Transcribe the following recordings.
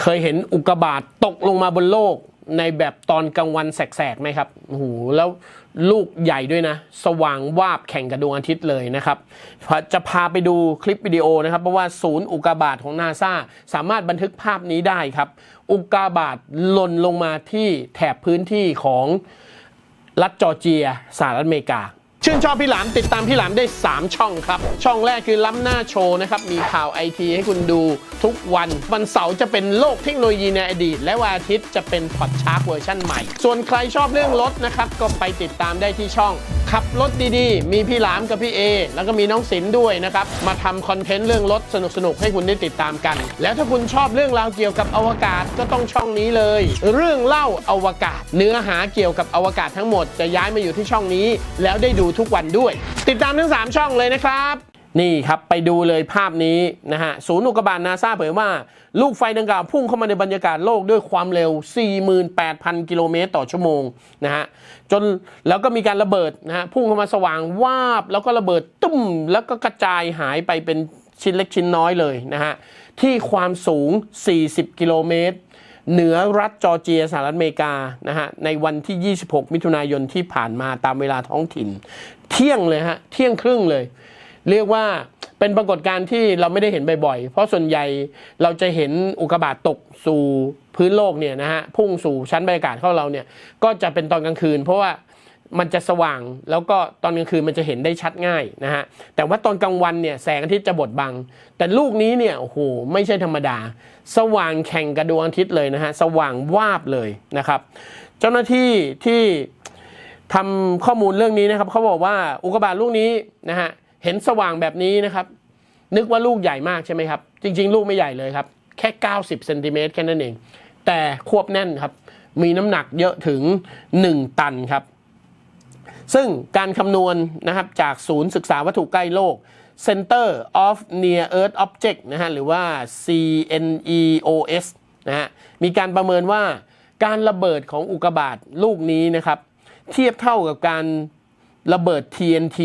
เคยเห็นอุกกาบาตตกลงมาบนโลกในแบบตอนกลางวันแสกๆไหมครับโอ้โหแล้วลูกใหญ่ด้วยนะ สว่างวาบแข่งกับดวงอาทิตย์เลยนะครับ จะพาไปดูคลิปวิดีโอนะครับ เพราะว่าศูนย์อุกกาบาตของนาซาสามารถบันทึกภาพนี้ได้ครับ อุกกาบาตหล่นลงมาที่แถบพื้นที่ของรัฐจอร์เจียสหรัฐอเมริกา ชื่นชอบพี่หลามติดตามพี่หลามได้ 3 ช่องครับ ช่องแรกคือล้ำหน้าโชว์นะครับ มีข่าวไอทีให้คุณดูทุกวัน วันเสาร์จะเป็นโลกเทคโนโลยีในอดีต และวันอาทิตย์จะเป็นพอดชาร์กเวอร์ชันใหม่ ส่วนใครชอบเรื่องรถนะครับก็ไปติดตามได้ที่ช่อง ขับรถดีๆ มีพี่หลามกับพี่เอ แล้วก็มีน้องศิลป์ด้วยนะครับ มาทำคอนเทนต์เรื่องรถสนุกๆ ให้คุณได้ติดตามกัน แล้วถ้าคุณชอบเรื่องราวเกี่ยวกับอวกาศก็ต้องช่องนี้เลย เรื่องเล่าอวกาศ เนื้อหาเกี่ยวกับอวกาศทั้งหมดจะย้ายมาอยู่ที่ช่องนี้ แล้วได้ดูทุกวันด้วย ติดตามทั้ง 3 ช่องเลยนะครับ นี่ครับไปดูเลยภาพนี้นะฮะศูนย์อุกกาบาตนาซาเผยว่า ลูกไฟดังกล่าวพุ่งเข้ามาในบรรยากาศโลกด้วยความเร็ว 48,000 กิโลเมตรต่อชั่วโมงนะฮะจนแล้วก็มีการระเบิดนะฮะพุ่งเข้ามาสว่างวาบ แล้วก็ระเบิดตุ้ม แล้วก็กระจายหายไปเป็นชิ้นเล็กชิ้นน้อยเลยนะฮะที่ความสูง 40 กิโลเมตร เหนือรัฐจอร์เจียสหรัฐอเมริกานะฮะในวันที่ 26 มิถุนายนที่ผ่านมาตามเวลาท้องถิ่น เที่ยงเลยฮะเที่ยงครึ่งเลย เรียกว่าเป็นปรากฏการณ์ที่เราไม่ได้เห็นบ่อยๆ เพราะส่วนใหญ่เราจะเห็นอุกกาบาตตกสู่พื้นโลกเนี่ยนะฮะพุ่งสู่ชั้นบรรยากาศเของเราเนี่ยก็จะเป็นตอนกลางคืน เพราะว่ามันจะสว่างแล้วก็ตอนกลางคืนมันจะเห็นได้ชัดง่ายนะฮะแต่ว่าตอนกลางวันเนี่ยแสงอาทิตย์จะบดบัง แต่ลูกนี้เนี่ยโอ้โหไม่ใช่ธรรมดา สว่างแข่งกับดวงอาทิตย์เลยนะฮะสว่างวาบเลยนะครับ เจ้าหน้าที่ที่ทำข้อมูลเรื่องนี้นะครับเขาบอกว่าอุกกาบาตลูกนี้นะฮะ เห็นสว่างแบบนี้นะครับ นึกว่าลูกใหญ่มากใช่ไหมครับ จริง ๆ ลูกไม่ใหญ่เลยครับ แค่ 90เซนติเมตรแค่นั้นเอง แต่ควบแน่นครับ มีน้ำหนักเยอะถึง 1 ตันครับ ซึ่งการคำนวณนะครับจากศูนย์ศึกษาวัตถุใกล้โลก Center of Near Earth Object นะฮะหรือว่า CNEOS นะฮะมีการประเมินว่าการระเบิดของอุกกาบาตลูกนี้นะครับ เทียบเท่ากับการ ระเบิด TNT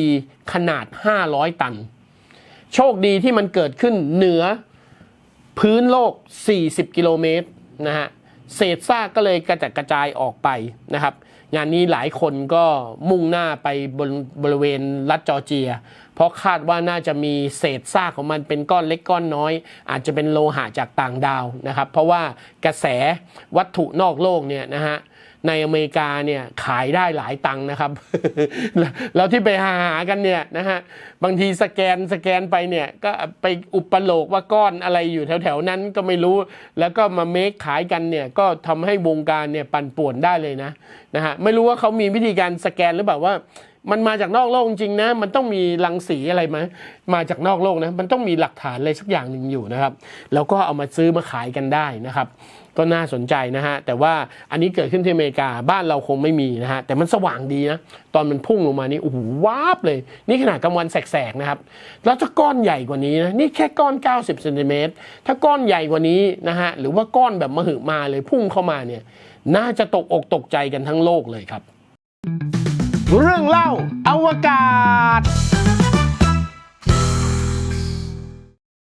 ขนาด 500 ตัน โชคดีที่มันเกิดขึ้นเหนือพื้นโลก 40 กิโลเมตรนะฮะ เศษซากก็เลยกระจัดกระจายออกไปนะครับ งานนี้หลายคนก็มุ่งหน้าไปบนบริเวณรัฐจอร์เจีย เพราะคาดว่าน่าจะมีเศษซากของมันเป็นก้อนเล็กก้อนน้อย อาจจะเป็นโลหะจากต่างดาวนะครับ เพราะว่ากระแสวัตถุนอกโลกเนี่ยนะฮะ ในอเมริกาเนี่ยขายได้หลายตังค์นะครับ แล้วที่ไปหาหากันเนี่ยนะฮะบางทีสแกนสแกนไปเนี่ยก็ไปอุปโลกว่าก้อนอะไรอยู่แถวๆนั้นก็ไม่รู้ แล้วก็มาเมคขายกันเนี่ยก็ทำให้วงการเนี่ยปั่นป่วนได้เลยนะ นะฮะไม่รู้ว่าเขามีวิธีการสแกนหรือเปล่าว่า มันมาจากนอกโลกจริงนะมันต้องมีรังสีอะไรไหมมาจากนอกโลกนะมันต้องมีหลักฐานอะไรสักอย่างหนึ่งอยู่นะครับแล้วก็เอามาซื้อมาขายกันได้นะครับก็น่าสนใจนะฮะ แต่ว่าอันนี้เกิดขึ้นที่อเมริกาบ้านเราคงไม่มีนะฮะ แต่มันสว่างดีนะ ตอนมันพุ่งลงมานี่โอ้โหวาบเลย นี่ขนาดกลางวันแสกๆนะครับ แล้วถ้าก้อนใหญ่กว่านี้นะ นี่แค่ก้อน 90เซนติเมตรถ้าก้อนใหญ่กว่านี้นะฮะ หรือว่าก้อนแบบมหึมาเลยพุ่งเข้ามาเนี่ย น่าจะตกอกตกใจกันทั้งโลกเลยครับ เรื่องเล่าอวกาศ